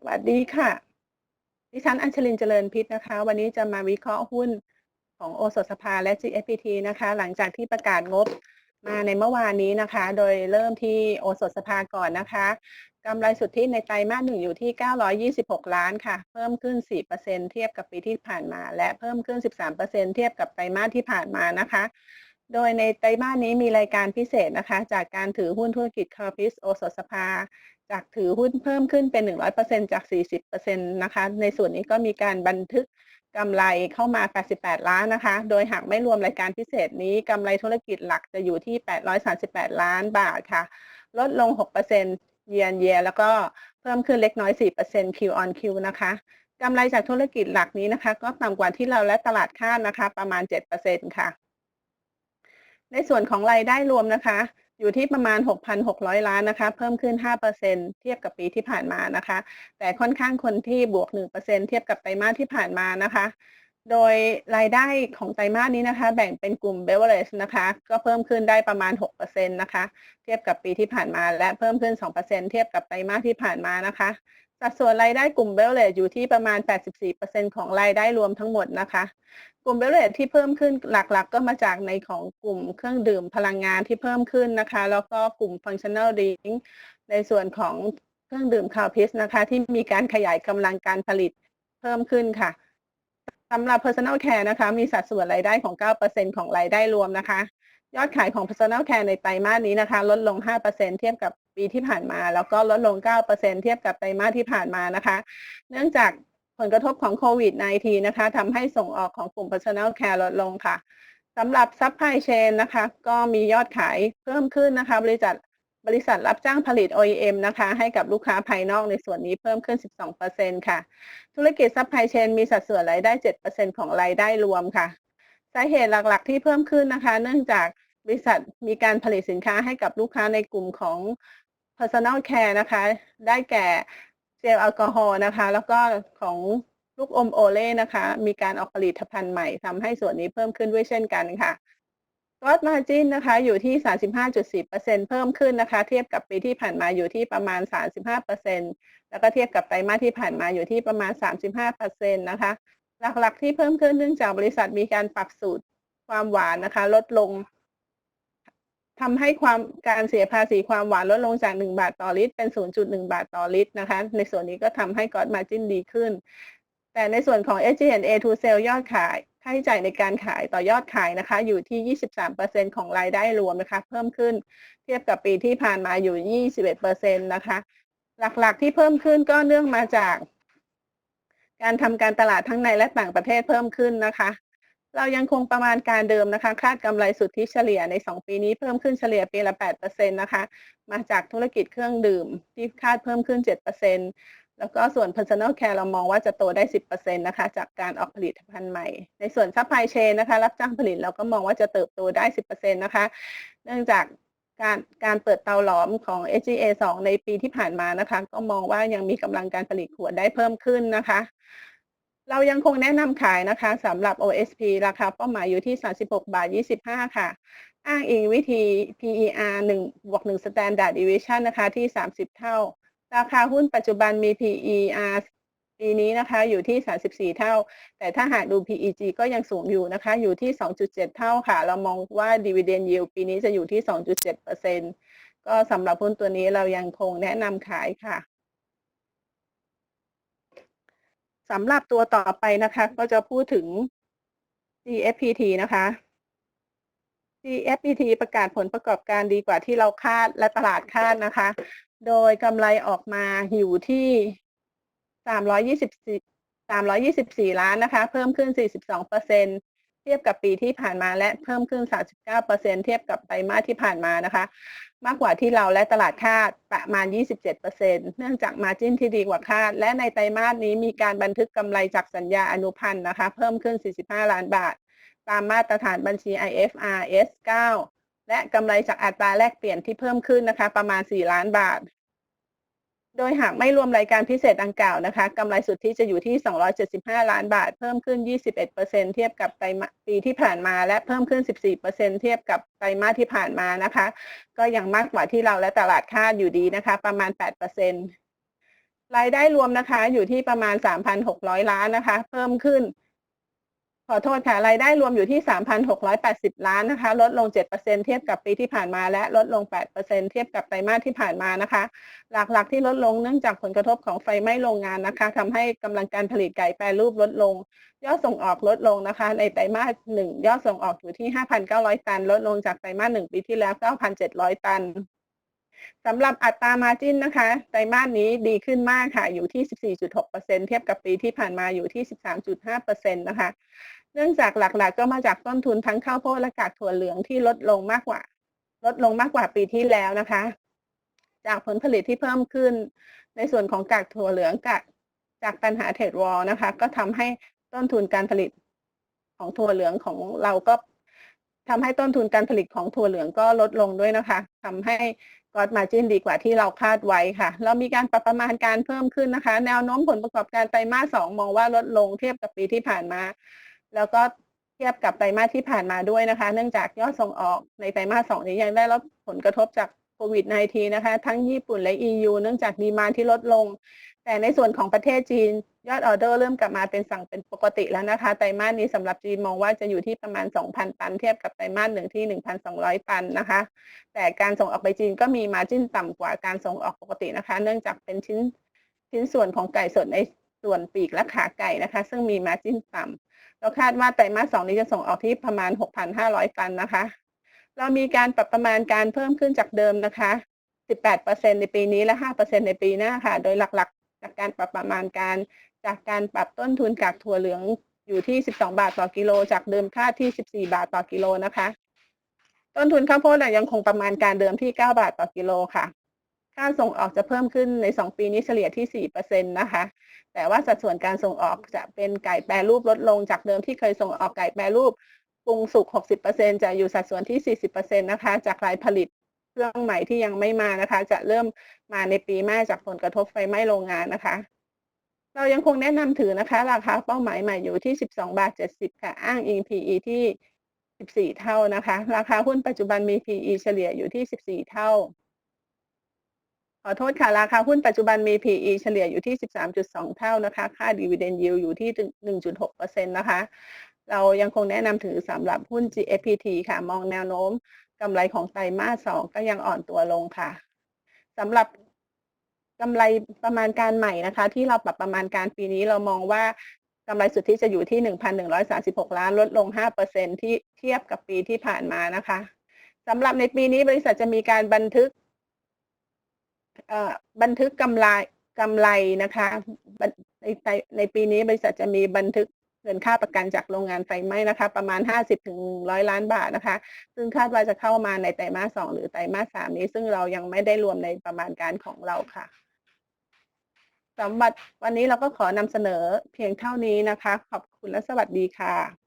สวัสดีค่ะ ดิฉันอัญชลินเจริญพิษนะคะ วันนี้จะมาวิเคราะห์หุ้นของโอสถสภาและ GFPT นะคะ หลังจากที่ประกาศงบมาในเมื่อวานนี้นะคะ โดยเริ่มที่โอสถสภาก่อนนะคะกำไรสุทธิในไตรมาสหนึ่งอยู่ที่ 926 ล้านค่ะ เพิ่มขึ้น 4%เทียบกับปีที่ผ่านมา และเพิ่มขึ้น 13%เทียบกับไตรมาสที่ผ่านมานะคะ โดยในไตรมาสนี้มีรายการพิเศษนะคะ จากการถือหุ้นธุรกิจคาร์พิสโอสถสภา จากถือหุ้นเพิ่มขึ้นเป็น 100%จาก 40%นะคะ ในส่วนนี้ก็มีการบันทึกกำไรเข้ามา 88 ล้านนะคะ โดยหากไม่รวมรายการพิเศษนี้กำไรธุรกิจหลักจะอยู่ที่ 838 ล้านบาทค่ะ ลดลง 6%เยียนเยียแล้วก็เพิ่มขึ้นเล็กน้อย 4% Q on Q นะคะกำไรจากธุรกิจหลักนี้นะคะ ก็ต่ำกว่าที่เราและตลาดคาดนะคะ ประมาณ 7%ค่ะ ในส่วนของรายได้รวมนะคะ อยู่ที่ประมาณ 6,600 ล้านนะคะ เพิ่มขึ้น 5%เทียบกับปีที่ผ่านมานะคะ แต่ค่อนข้างคนที่บวก 1%เทียบกับไตรมาสที่ผ่านมานะคะ โดยรายได้ของไตรมาสนี้นะคะ แบ่งเป็นกลุ่มเบเวอร์เรจนะคะ ก็เพิ่มขึ้นได้ประมาณ 6%นะคะ เทียบกับปีที่ผ่านมา และเพิ่มขึ้น 2%เทียบกับไตรมาสที่ผ่านมานะคะ สัดส่วนรายได้กลุ่มเบลเลตอยู่ที่ประมาณ 84%ของรายได้รวมทั้งหมดนะคะ กลุ่มเบลเลตที่เพิ่มขึ้นหลักๆก็มาจากในของกลุ่มเครื่องดื่มพลังงานที่เพิ่มขึ้นนะคะ แล้วก็กลุ่ม functional drink ในส่วนของเครื่องดื่มคาวพิสนะคะ ที่มีการขยายกำลังการผลิตเพิ่มขึ้นค่ะสำหรับ personal care นะคะ มีสัดส่วนรายได้ของ 9%ของรายได้รวมนะคะ ยอดขายของ personal care ในไตรมาสนี้นะคะ ลดลง 5%เทียบกับ ปีที่ผ่านมา แล้วก็ลดลง 9%เทียบกับไตรมาสที่ผ่านมานะคะ เนื่องจากผลกระทบของโควิด -19 นะคะทำให้ส่งออกของกลุ่ม personal care ลดลงค่ะสำหรับ supply chain นะคะ ก็มียอดขายเพิ่มขึ้นนะคะ บริษัทบริษัทรับจ้างผลิต OEM นะคะ ให้กับลูกค้าภายนอกในส่วนนี้เพิ่มขึ้น 12%ค่ะ ธุรกิจ supply chain มีสัดส่วนรายได้ 7%ของรายได้รวมค่ะสาเหตุหลักๆ ที่เพิ่มขึ้นนะคะ เนื่องจากบริษัทมีการผลิตสินค้าให้กับลูกค้าในกลุ่มของ personal care นะคะ ได้แก่เจลแอลกอฮอล์นะคะ แล้วก็ของลูกอมโอเล่นะคะ มีการออกผลิตภัณฑ์ใหม่ทำให้ส่วนนี้เพิ่มขึ้นด้วยเช่นกันค่ะกอดมาจินนะคะอยู่ที่ 35.4%เพิ่มขึ้นนะคะ เทียบกับปีที่ผ่านมาอยู่ที่ประมาณ 35%แล้วก็เทียบกับไตรมาสที่ผ่านมาอยู่ที่ประมาณ 35%นะคะ หลักๆที่เพิ่มขึ้นเนื่องจากบริษัทมีการปรับสูตรความหวานนะคะ ลดลง ทำให้ความการเสียภาษีความหวานลดลงจาก 1 บาทต่อลิตร เป็น 0.1 บาทต่อลิตรนะคะ ในส่วนนี้ก็ทำให้กอดมาจินดีขึ้น แต่ในส่วนของ SG&A to sale ยอดขาย ค่าใช้จ่ายในการขายต่อยอดขายนะคะ อยู่ที่ 23%ของรายได้รวมนะคะ เพิ่มขึ้นเทียบกับปีที่ผ่านมาอยู่ 21%นะคะ หลักๆที่เพิ่มขึ้นก็เนื่องมาจาก การทำการตลาดทั้งในและต่างประเทศเพิ่มขึ้นนะคะ เรายังคงประมาณการเดิมนะคะ คาดกำไรสุทธิเฉลี่ยใน 2 ปีนี้เพิ่มขึ้นเฉลี่ยปีละ 8%นะคะ มาจากธุรกิจเครื่องดื่ม ที่คาดเพิ่มขึ้น 7%แล้วก็ส่วน personal care เรามองว่าจะโตได้ 10%นะคะ จากการออกผลิตภัณฑ์ใหม่ ในส่วน supply chain นะคะ รับจ้างผลิตเราก็มองว่าจะเติบโตได้ 10%นะคะ เนื่องจากการการเปิดเตาหลอมของ SGA 2 ในปีที่ผ่านมานะคะ ก็มองว่ายังมีกำลังการผลิตขวดได้เพิ่มขึ้นนะคะ เรายังคงแนะนำขายนะคะสำหรับ OSP ราคาเป้าหมายอยู่ที่ 36 บาท 25 ค่ะ อ้างอิงวิธี PER 1บวก1 Standard Deviation นะคะที่ 30 เท่า ราคาหุ้นปัจจุบันมี PER ปีนี้นะคะอยู่ที่ 34 เท่า แต่ถ้าหากดู PEG ก็ยังสูงอยู่นะคะ อยู่ที่ 2.7 เท่าค่ะ เรามองว่า Dividend Yield ปีนี้จะอยู่ที่ 2.7%ก็สำหรับหุ้นตัวนี้เรายังคงแนะนำขายค่ะ สำหรับตัวต่อไปนะคะ ก็จะพูดถึง GFPT นะคะ GFPT ประกาศผลประกอบการดีกว่าที่เราคาดและตลาดคาดนะคะ โดยกำไรออกมาอยู่ที่324 324 ล้านนะคะ เพิ่มขึ้น 42เปอร์เซ็น ทียบกับปีที่ผ่านมาและเพิ่มขึ้น 39เปอร์เซ็นเทียบกับไตรมาสที่ผ่านมานะคะ มากกว่าที่เราและตลาดคาดประมาณ 27%เนื่องจากมาจิ้นที่ดีกว่าคาด และในไตรมาสนี้มีการบันทึกกำไรจากสัญญาอนุพันธ์นะคะ เพิ่มขึ้น 45 ล้านบาท ตามมาตรฐานบัญชี IFRS 9 และกำไรจากอัตราแลกเปลี่ยนที่เพิ่มขึ้นนะคะ ประมาณ 4 ล้านบาท โดยหากไม่รวมรายการพิเศษดังกล่าวนะคะกำไรสุทธิจะอยู่ที่ 275 ล้านบาท เพิ่มขึ้น 21%เทียบกับไตรมาสปีที่ผ่านมา และเพิ่มขึ้น 14%เทียบกับไตรมาสที่ผ่านมานะคะ ก็ยังมากกว่าที่เราและตลาดคาดอยู่ดีนะคะ ประมาณ 8%รายได้รวมนะคะอยู่ที่ประมาณ 3,600 ล้านนะคะ เพิ่มขึ้น ขอโทษค่ะรายได้รวมอยู่ที่ 3,680 ล้านนะคะ ลดลง 7%เทียบกับปีที่ผ่านมา และลดลง 8%เทียบกับไตรมาสที่ผ่านมานะคะ หลักๆ ที่ลดลงเนื่องจากผลกระทบของไฟไหม้โรงงานนะคะทำให้กำลังการผลิตไก่แปรรูปลดลง ยอดส่งออกลดลงนะคะ ในไตรมาสหนึ่งยอดส่งออกอยู่ที่ 5,900 ตัน ลดลงจากไตรมาสหนึ่งปีที่แล้ว 9,700 ตัน สำหรับอัตรามาจิ้นนะคะ ไตรมาสนี้ดีขึ้นมากค่ะ อยู่ที่ 14.6%เทียบกับปีที่ผ่านมาอยู่ที่ 13.5%นะคะ เนื่องจากหลักๆ ก็มาจากต้นทุนทั้งข้าวโพดและกากถั่วเหลืองที่ลดลงมากกว่า ลดลงมากกว่าปีที่แล้วนะคะ จากผลผลิตที่เพิ่มขึ้น ในส่วนของกากถั่วเหลืองกับจากปัญหาเทรดวอลนะคะ ก็ทำให้ต้นทุนการผลิตของถั่วเหลืองของเราก็ ทำให้ต้นทุนการผลิตของถั่วเหลืองก็ลดลงด้วยนะคะทำให้กอดมาจินดีกว่าที่เราคาดไว้ค่ะ เรามีการปรับประมาณการเพิ่มขึ้นนะคะ แนวโน้มผลประกอบการไตรมาสสองมองว่าลดลงเทียบกับปีที่ผ่านมา แล้วก็เทียบกับไตรมาสที่ผ่านมาด้วยนะคะ เนื่องจากยอดส่งออกในไตรมาสสองนี้ยังได้รับผลกระทบจากโควิด -19 นะคะ ทั้งญี่ปุ่นและ EU เนื่องจากดีมานที่ลดลง แต่ในส่วนของประเทศจีน ยอดออเดอร์เริ่มกลับมาเป็นสั่งเป็นปกติแล้วนะคะ ไตรมาสนี้สำหรับจีนมองว่าจะอยู่ที่ประมาณ 2,000 ตัน เทียบกับไตรมาสหนึ่งที่ 1,200 ตันนะคะ แต่การส่งออกไปจีนก็มีมาจิ้นต่ำกว่าการส่งออกปกตินะคะ เนื่องจากเป็นชิ้นชิ้นส่วนของไก่สดในส่วนปีกและขาไก่นะคะ ซึ่งมีมาจิ้นต่ำเราคาดว่าไตรมาสสองนี้จะส่งออกที่ประมาณ 6,500 ตันนะคะ เรามีการปรับประมาณการเพิ่มขึ้นจากเดิมนะคะ 18%ในปีนี้และ 5%ในปีหน้าค่ะ โดยหลักๆจากการปรับประมาณการ จากการปรับต้นทุนกากถั่วเหลืองอยู่ที่ 12 บาทต่อกิโล จากเดิมค่าที่ 14 บาทต่อกิโลนะคะ ต้นทุนข้าวโพดยังคงประมาณการเดิมที่ 9 บาทต่อกิโลค่ะกาส่งออกจะเพิ่มขึ้นใน 2 ปีนี้เฉลี่ยที่ 4%นะคะ แต่ว่าสัดส่วนการส่งออกจะเป็นไก่แปรรูปลดลงจากเดิมที่เคยส่งออกไก่แปรรูปปรุงสุก 60%จะอยู่สัดส่วนที่ 40%นะคะ จากรายผลิตเครื่องใหม่ที่ยังไม่มานะคะ จะเริ่มมาในปีหน้าจากผลกระทบไฟไหม้โรงงานนะคะ เรายังคงแนะนำถือนะคะ ราคาเป้าหมายใหม่อยู่ที่ 12 บาท 70 ค่ะ อ้างอิง PE ที่ 14 เท่านะคะ ราคาหุ้นปัจจุบันมี PE เฉลี่ยอยู่ที่ 14 เท่า ขอโทษค่ะ ราคาหุ้นปัจจุบันมี PE เฉลี่ยอยู่ที่ 13.2 เท่านะคะ ค่า Dividend Yield อยู่ที่ 1.6%นะคะ เรายังคงแนะนำถือสำหรับหุ้น GFPT ค่ะ มองแนวโน้มกำไรของไตรมาสสองก็ยังอ่อนตัวลงค่ะสำหรับ กำไรประมาณการใหม่นะคะ ที่เราปรับประมาณการปีนี้เรามองว่ากำไรสุทธิจะอยู่ที่ 1,136 ล้านลดลง 5%ที่เทียบกับปีที่ผ่านมานะคะสำหรับในปีนี้บริษัทจะมีการบันทึกบันทึกกำไรกำไรนะคะในในปีนี้บริษัทจะมีบันทึกเงินค่าประกันจากโรงงานไฟไหม้นะคะ ประมาณ 50ถึง100 ล้านบาทนะคะ ซึ่งคาดว่าจะเข้ามาในไตรมาสสองหรือไตรมาสสามนี้ ซึ่งเรายังไม่ได้รวมในประมาณการของเราค่ะ สำหรับวันนี้เราก็ขอนำเสนอเพียงเท่านี้นะคะ ขอบคุณและสวัสดีค่ะ